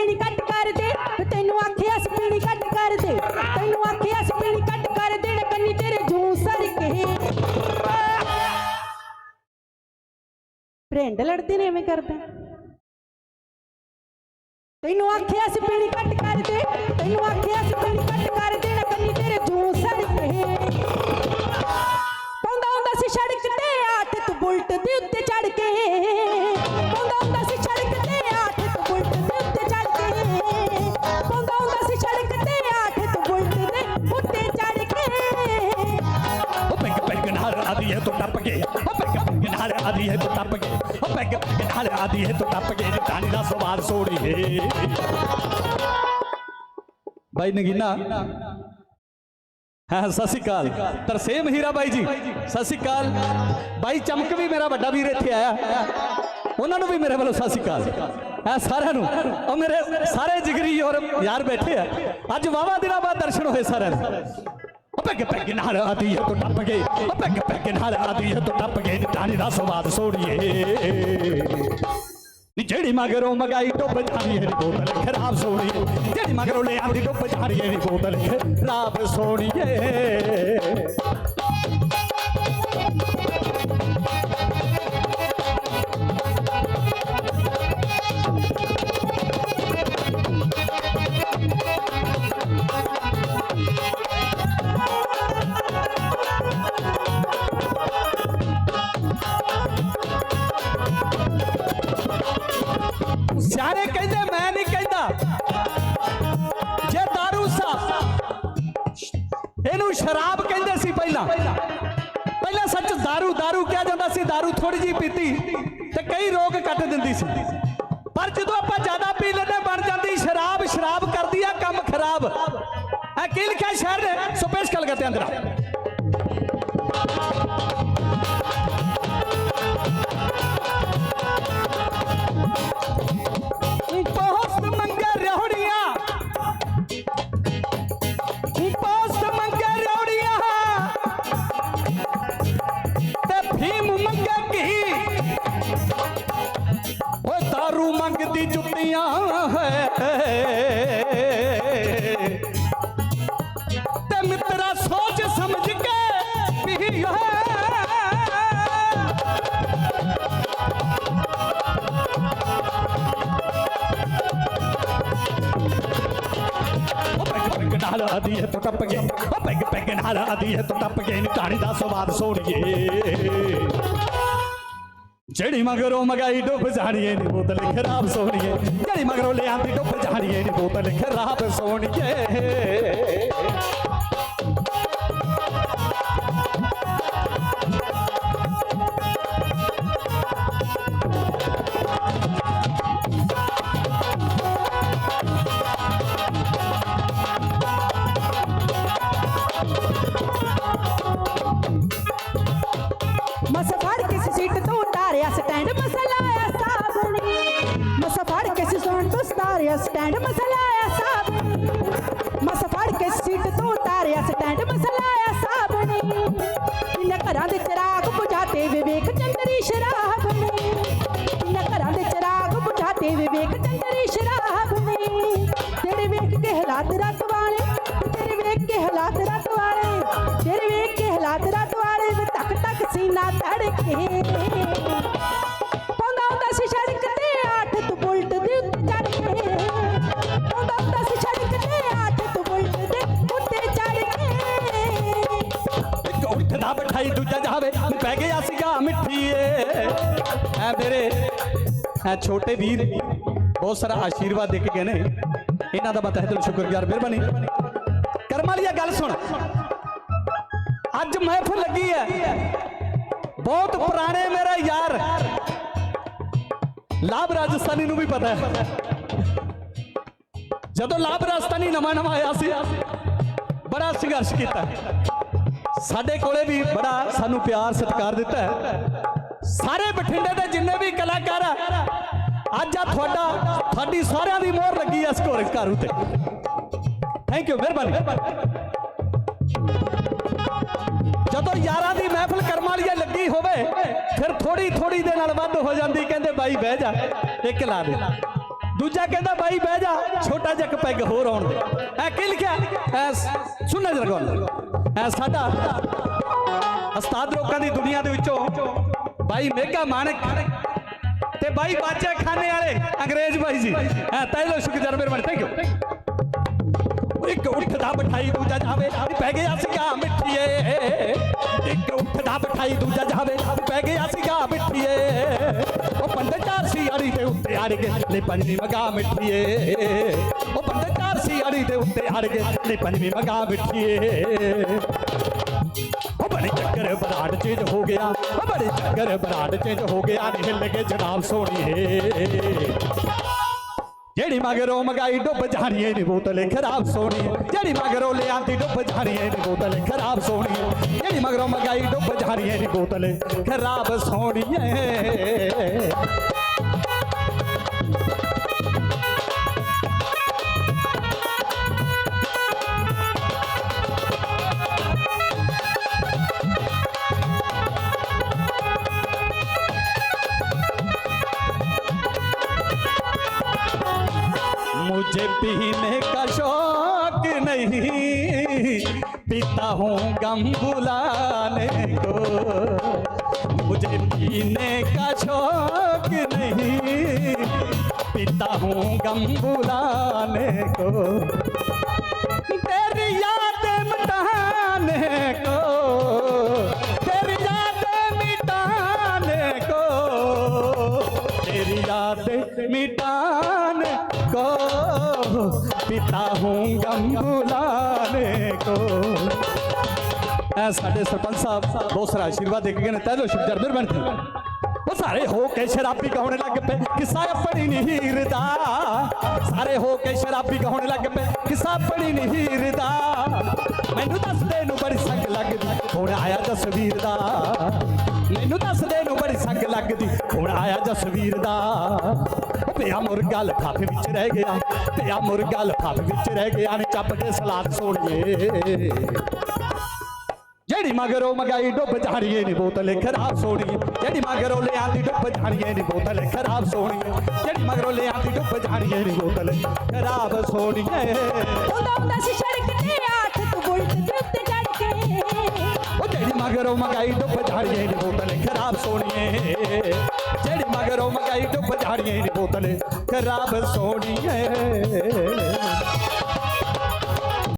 ਪੀਣੀ ਕੱਟ ਕਰ ਦੇ ਤੈਨੂੰ ਆਖਿਆ ਸੀ ਪੀਣੀ ਕੱਟ ਕਰ ਦੇ ਤੈਨੂੰ ਆਖਿਆ ਸੀ ਪੀਣੀ ਕੱਟ ਕਰ ਦੇ ਕੰਨੀ ਤੇਰੇ ਜੂ ਸਰ ਕੇ। ਫਰੈਂਡ ਲੜਦੇ ਨੇ ਐਵੇਂ ਕਰਦਾ। ਤੈਨੂੰ ਆਖਿਆ ਸੀ ਪੀਣੀ ਕੱਟ ਕਰ ਦੇ ਤੈਨੂੰ ਆਖਿਆ ਸੀ ਪੀਣੀ ਕੱਟ ਕਰ ਦੇ ਕੰਨੀ ਤੇਰੇ ਜੂ ਸਰ ਕੇ। ਪਾਉਂਦਾ ਹੁੰਦਾ ਸੀ ਸੜਕ ਤੇ ਆ, ਤੇ ਤੂੰ ਬੁਲਟ ਦੇ ਉੱਤੇ ਤੂੰ ਟੱਪ ਸਵਾਦ ਸੋੜੀਏ ਬਾਈ ਨਗੀਨਾ। ਹਾਂ, ਸਤਿ ਸ਼੍ਰੀ ਅਕਾਲ। ਤਰਸੇਮ ਹੀਰਾ ਬਾਈ ਜੀ। ਸਤਿ ਸ਼੍ਰੀ ਅਕਾਲ। ਬਾਈ ਚਮਕ ਵੀ ਮੇਰਾ ਵੱਡਾ ਵੀਰ ਇੱਥੇ ਆਇਆ। ਉਹਨਾਂ ਨੂੰ ਵੀ ਮੇਰੇ ਵੱਲੋਂ ਸਤਿ ਸ਼੍ਰੀ ਅਕਾਲ। ਹੈ, ਸਾਰਿਆਂ ਨੂੰ। ਉਹ ਮੇਰੇ ਸਾਰੇ ਜਿਗਰੀ ਔਰ ਯਾਰ ਬੈਠੇ ਆ। ਅੱਜ ਵਾਵਾ ਦਿਨਾਂ ਬਾਅਦ ਦਰਸ਼ਨ ਹੋਏ ਸਾਰਿਆਂ ਨੂੰ। ਉਹ ਪੈਗ ਪੈਗ ਨਾਲ ਆਦੀ ਹੈ ਤੂੰ ਟੱਪ ਗਏ। ਉਹ ਪੈਗ ਪੈਗ ਨਾਲ ਆਦੀ ਹੈ ਤੂੰ ਟੱਪ ਗਏ। ਟਾਣੀ ਦਾ ਸਵਾਦ ਸੋੜੀਏ ਨੀ ਜਿਹੜੀ ਮਗਰੋਂ ਮਗਾਈ ਡੁੱਬ ਜਾਣੀ ਦੀ ਬੋਤਲ, ਖਰਾਬ ਸੋਣੀਏ ਜਿਹੜੀ ਮਗਰੋਂ ਲੈ ਆਂਦੀ ਡੁੱਬ ਜਾਣੀ ਦੀ ਬੋਤਲ, ਖਰਾਬ ਸੋਣੀਏ ਸਿਆਣੇ ਕਹਿੰਦੇ ਮੈਂ ਨਹੀਂ ਕਹਿੰਦਾ ਜੇ दारू ਸਾਹਿਬ ਇਹਨੂੰ ਸ਼ਰਾਬ ਕਹਿੰਦੇ ਸੀ ਪਹਿਲਾਂ ਪਹਿਲਾਂ ਸੱਚ दारू दारू ਕਿਹਾ ਜਾਂਦਾ ਸੀ दारू ਥੋੜੀ ਜੀ ਪੀਤੀ ਤੇ ਕਈ ਰੋਗ ਕੱਟ ਦਿੰਦੀ ਸੀ ਪਰ ਜਦੋਂ ਆਪਾਂ ਜ਼ਿਆਦਾ ਪੀ ਲੈਂਦੇ ਬਣ ਜਾਂਦੀ ਸ਼ਰਾਬ ਸ਼ਰਾਬ ਕਰਦੀ ਆ ਕੰਮ ਖਰਾਬ ਇਹ ਕੀ ਲਿਖਿਆ ਸ਼ਹਿਰ ਨੇ ਸੋ ਪੇਸ਼ ਕਰ ਗਏ ਅੰਦਰ ਹੈ। ਤੇ ਮਿੱਤਰਾ, ਸੋਚ ਸਮਝ ਕੇ ਪੀ ਹੈ ਨਾਲ ਆਦੀ ਹੈ, ਤੂੰ ਟੱਪ ਗਏ ਉਹ ਪੈਗ ਪੈਗ ਨਾਲ ਆਦੀ ਹੈ, ਤੂੰ ਟੱਪ ਗਏ ਨੀ ਕਹਾਣੀ ਦਾ ਸਵਾਦ ਸੋੜੀਏ ਜਿਹੜੀ ਮਗਰੋਂ ਮਗਾਈ ਡੁੱਬ ਜਾਣੀਏ ਨੀ ਬੋਤਲ ਖਰਾਬ ਸੋਣੀਏ ਜਿਹੜੀ ਮਗਰੋਂ ਲਿਆਂਦੀ ਡੁੱਬ ਜਾਣੀਏ ਨੀ ਬੋਤਲ ਖਰਾਬ ਸੋਣੀਏ ਸਟੈਂਡ ਮਸਲਾਇਆ ਸਾਬਣੀ ਮਸ ਫੜ ਕੇ ਸੀਟ ਤੋਂ ਉਤਾਰਿਆ ਸਟੈਂਡ ਮਸਲਾਇਆ ਸਾਬਣੀ ਇਨ ਘਰਾਂ ਦੇ ਚਿਰਾਗ ਬੁਝਾਤੇ ਵਿਵੇਕ ਚੰਦਰੀ ਸ਼ਰਾਬ ਨੇ। ਘਰਾਂ ਦੇ ਚਿਰਾਗ ਬੁਝਾਤੇ ਵਿਵੇਕ ਚੰਦਰੀ ਸ਼ਰਾਬ ਤੇਰੇ ਵੇਖ ਕੇ ਹਾਲਾਤ ਰਤ ਵਾਲੇ ਤੇਰੇ ਵੇਖ ਕੇ ਹਾਲਾਤ ਰਤ ਵਾਲੇ ਤੇਰੇ ਵੇਖ ਕੇ ਹਾਲਾਤ ਰਤ ਵਾਲੇ, ਵੇ ਟਕ ਟਕ ਸੀਨਾ ਧੜਕੇ। ਬਿਠਾਈ ਜਾਵੇ, ਪੈ ਗਿਆ ਸੀਗਾ ਮਿੱਠੀਏ ਐ ਮੇਰੇ, ਐ ਛੋਟੇ ਵੀਰ ਬਹੁਤ ਸਾਰਾ ਆਸ਼ੀਰਵਾਦ ਦੇ ਕੇ ਗਏ ਨੇ। ਇਹਨਾਂ ਦਾ ਮੈਂ ਤਹਿ ਦਿਲੋਂ ਸ਼ੁਕਰਗੁਜ਼ਾਰ, ਮਿਹਰਬਾਨੀ। ਕਰਮ ਵਾਲੀਆ ਗੱਲ ਸੁਣ। ਅੱਜ ਮਹਿਫਲ ਲੱਗੀ ਹੈ ਬਹੁਤ ਪੁਰਾਣੇ ਮੇਰਾ ਯਾਰ। ਲਾਭ ਰਾਜਸਥਾਨੀ ਨੂੰ ਵੀ ਪਤਾ ਹੈ ਜਦੋਂ ਲਾਭ ਰਾਜਸਥਾਨੀ ਨਵਾਂ ਨਵਾਂ ਆਇਆ ਸੀ, ਬੜਾ ਸੰਘਰਸ਼ ਕੀਤਾ। ਸਾਡੇ ਕੋਲੇ ਵੀ ਬੜਾ ਸਾਨੂੰ ਪਿਆਰ ਸਤਿਕਾਰ ਦਿੱਤਾ ਹੈ। ਸਾਰੇ ਬਠਿੰਡੇ ਦੇ ਜਿੰਨੇ ਵੀ ਕਲਾਕਾਰ ਆ, ਅੱਜ ਆ ਤੁਹਾਡਾ, ਤੁਹਾਡੀ ਸਾਰਿਆਂ ਦੀ ਮੋਹਰ ਲੱਗੀ ਐ ਇਸ ਘਰ ਘਰ ਉਤੇ। ਥੈਂਕ ਯੂ ਮਿਹਰਬਾਨੀ। ਜਦੋਂ ਯਾਰਾਂ ਦੀ ਮਹਿਫਲ ਕਰਮ ਵਾਲੀ ਲੱਗੀ ਹੋਵੇ, ਫਿਰ ਥੋੜੀ ਥੋੜੀ ਦੇ ਨਾਲ ਵੱਧ ਹੋ ਜਾਂਦੀ, ਕਹਿੰਦੇ ਬਾਈ ਬਹਿ ਜਾ, ਇੱਕ ਲਾ ਦੇ। ਦੂਜਾ ਕਹਿੰਦਾ ਬਾਈ ਬਹਿ ਜਾ, ਛੋਟਾ ਜਿਹਾ ਇੱਕ ਪੈਗ ਹੋਰ ਆਉਣ ਦੇ। ਐ ਕੀ ਲਿਖਿਆ? ਐ ਸੁਣਨਾ ਜਰਾ ਗੌਰ ਸਾਡਾ। ਉਸਤਾਦ ਲੋਕਾਂ ਦੀ ਦੁਨੀਆ ਦੇ ਵਿੱਚੋਂ ਬਾਈ ਮੇਗਾ ਮਾਨਕ ਤੇ ਬਾਈ ਬਾਜੇ ਖਾਨੇ ਵਾਲੇ ਅੰਗਰੇਜ਼ ਬਾਈ ਜੀ। ਹਾਂ ਤੈਲੋ ਸ਼ੁਕਰ ਮਿਹਰਬਾਨੀ ਥੈਂਕ ਯੂ ਇੱਕ ਉੱਠਦਾ ਬਿਠਾਈ ਦੂਜਾ ਜਾਵੇ ਪੈ ਗਿਆ ਸੀਗਾ ਮਿੱਠੀਏ। ਇੱਕ ਉੱਠਦਾ ਬਿਠਾਈ ਦੂਜਾ ਜਾਵੇ ਪੈ ਗਿਆ ਸੀਗਾ ਮਿੱਠੀਏ। ਉਹ ਪੰਡਤ ਸੀ ਅੜੀ ਦੇ ਉੱਤੇ ਅੜ ਗਏ ਲੈ ਪੰਜਵੀਂ ਮਗਾ ਮਿੱਠੀਏ। ਉਹ ਪੰਡਤ ਅੜੀ ਦੇ ਉੱਤੇ ਅੜ ਗਏ ਲੈ ਪੰਜਵੀਂ ਮਗਾ ਮਿੱਠੀਏ ਉਹ ਬੜੇ ਚੱਕਰ ਬਰਾੜ ਚੇਂਜ ਹੋ ਗਿਆ ਉਹ ਬੜੇ ਚੱਕਰ ਬਰਾੜ ਚੇਂਜ ਹੋ ਗਿਆ ਨੀ ਹਿੱਲ ਕੇ ਜਨਾਬ ਸੋਣੀਏ ਜਿਹੜੀ ਮਗਰੋਂ ਮਗਾਈ ਡੁੱਬ ਜਾਣੀਏ ਨੀ ਬੋਤਲ ਖਰਾਬ ਸੋਣੀ ਜਿਹੜੀ ਮਗਰੋਂ ਲਿਆਂਦੀ ਡੁੱਬ ਜਾਣੀਏ ਨੀ ਬੋਤਲ ਖਰਾਬ ਸੋਣੀ ਜਿਹੜੀ ਮਗਰੋਂ ਮਗਾਈ ਡੁੱਬ ਜਾਣੀਏ ਨੀ ਬੋਤਲ ਖਰਾਬ ਸੋਣੀਏ नहीं पीता हूँ गम बुलाने को मुझे पीने का शौक नहीं पीता हूँ गम बुलाने को ਵਾਲੇ ਕੋ ਐ ਸਾਡੇ ਸਰਪੰਚ ਸਾਹਿਬ ਬਹੁਤ ਸਾਰਾ ਆਸ਼ੀਰਵਾਦ ਦੇ ਕੇ ਗਏ ਨੇ। ਤੈਨੂੰ ਸ਼ੁਕਰ ਮਿਹਰਬਾਨੀ ਉਹ ਸਾਰੇ ਹੋ ਕੇ ਸ਼ਰਾਬੀ ਕਹਾਉਣ ਲੱਗ ਪਏ। ਕਿਸਾ ਆਪਣੀ ਨਹੀਰ ਦਾ। ਸਾਰੇ ਹੋ ਕੇ ਸ਼ਰਾਬੀ ਕਹਾਉਣ ਲੱਗ ਪਏ। ਕਿਸਾ ਆਪਣੀ ਨਹੀਰ ਦਾ। ਮੈਨੂੰ ਦੱਸਦੇ ਨੂੰ ਬੜੀ ਸੰਗ ਲੱਗਦੀ। ਹੁਣ ਆਇਆ ਤਸਵੀਰ ਦਾ। ਮੈਨੂੰ ਦੱਸਦੇ ਨੂੰ ਬੜੀ ਸੰਗ ਲੱਗਦੀ। ਹੁਣ ਆਇਆ ਜਸਵੀਰ ਦਾ। ਪਿਆ ਮੁਰਗਾ ਲਫਾਫੇ ਵਿੱਚ ਰਹਿ ਗਿਆ ਪਿਆ ਮੁਰਗਾ ਲਫਾਫੇ ਵਿੱਚ ਰਹਿ ਗਿਆ ਨੇ ਚੱਪ ਕੇ ਸਲਾਦ ਸੋਣੀਏ ਜਿਹੜੀ ਮਗਰੋਂ ਮਗਾਈ ਡੁੱਬ ਜਾਣੀਏ ਨੀ ਬੋਤਲ ਖਰਾਬ ਸੋਣੀ ਜਿਹੜੀ ਮਗਰੋਂ ਲਿਆਂਦੀ ਡੁੱਬ ਜਾਣੀਏ ਨੀ ਬੋਤਲ ਖਰਾਬ ਸੋਣੀ ਜਿਹੜੀ ਮਗਰੋਂ ਲਿਆਂਦੀ ਡੁੱਬ ਜਾਣੀਏ ਨੀ ਬੋਤਲ ਖਰਾਬ ਸੋਣੀਏ ਉਹਦਾ ਹੁੰਦਾ ਸੀ ਸੜਕ ਤੇ ਆਠ ਤੂੰ ਬੁਲਟ ਦੇ ਉੱਤੇ ਚੜ ਕੇ। ਉਹ ਜਿਹੜੀ ਮਗਰੋਂ ਮਗਾਈ ਡੁੱਬ ਜਾਣੀਏ ਨੀ ਬੋਤਲ ਖਰਾਬ ਸੋਣੀਏ ਝਾੜੀਆਂ ਮਗਰੋਂ ਬੋਤਲ ਖਰਾਬ ਸੋਣੀਏ